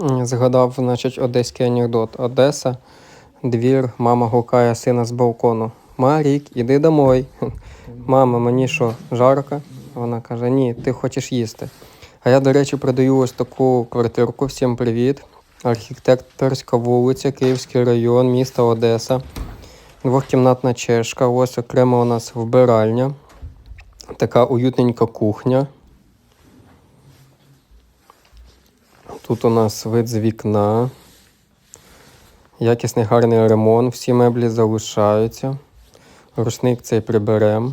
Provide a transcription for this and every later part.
Згадав, значить, одеський анекдот. Одеса, двір, мама гукає сина з балкону. Марік, іди домой. Мама, мені що, жарко? Вона каже: Ні, ти хочеш їсти. А я, до речі, продаю ось таку квартирку. Всім привіт. Архітекторська вулиця, Київський район, місто Одеса. Двохкімнатна чешка. Ось окремо у нас вбиральня. Така уютненька кухня. Тут у нас вид з вікна. Якісний гарний ремонт, всі меблі залишаються. Рушник цей приберемо.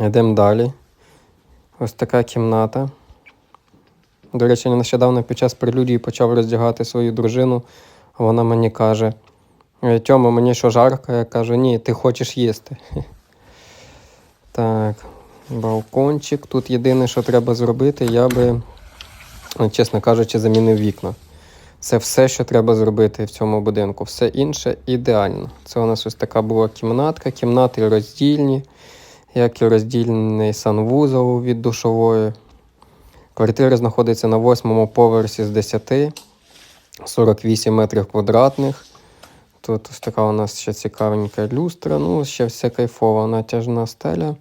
Йдемо далі. Ось така кімната. До речі, нещодавно під час прелюдії почав роздягати свою дружину. Вона мені каже: «Е, Тьома, мені що жарко? Я кажу, ні, ти хочеш їсти. Так, балкончик. Тут єдине, що треба зробити, я би, чесно кажучи, замінив вікна. Це все, що треба зробити в цьому будинку. Все інше ідеально. Це у нас ось така була кімнатка, кімнати роздільні, як і роздільний санвузол від душової. Квартира знаходиться на восьмому поверсі з 10, 48 метрів квадратних. Тут ось така у нас ще цікавенька люстра, ну, ще все кайфово, натяжна стеля,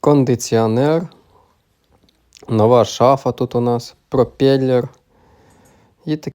кондиціонер, нова шафа тут у нас, пропеллер. І такі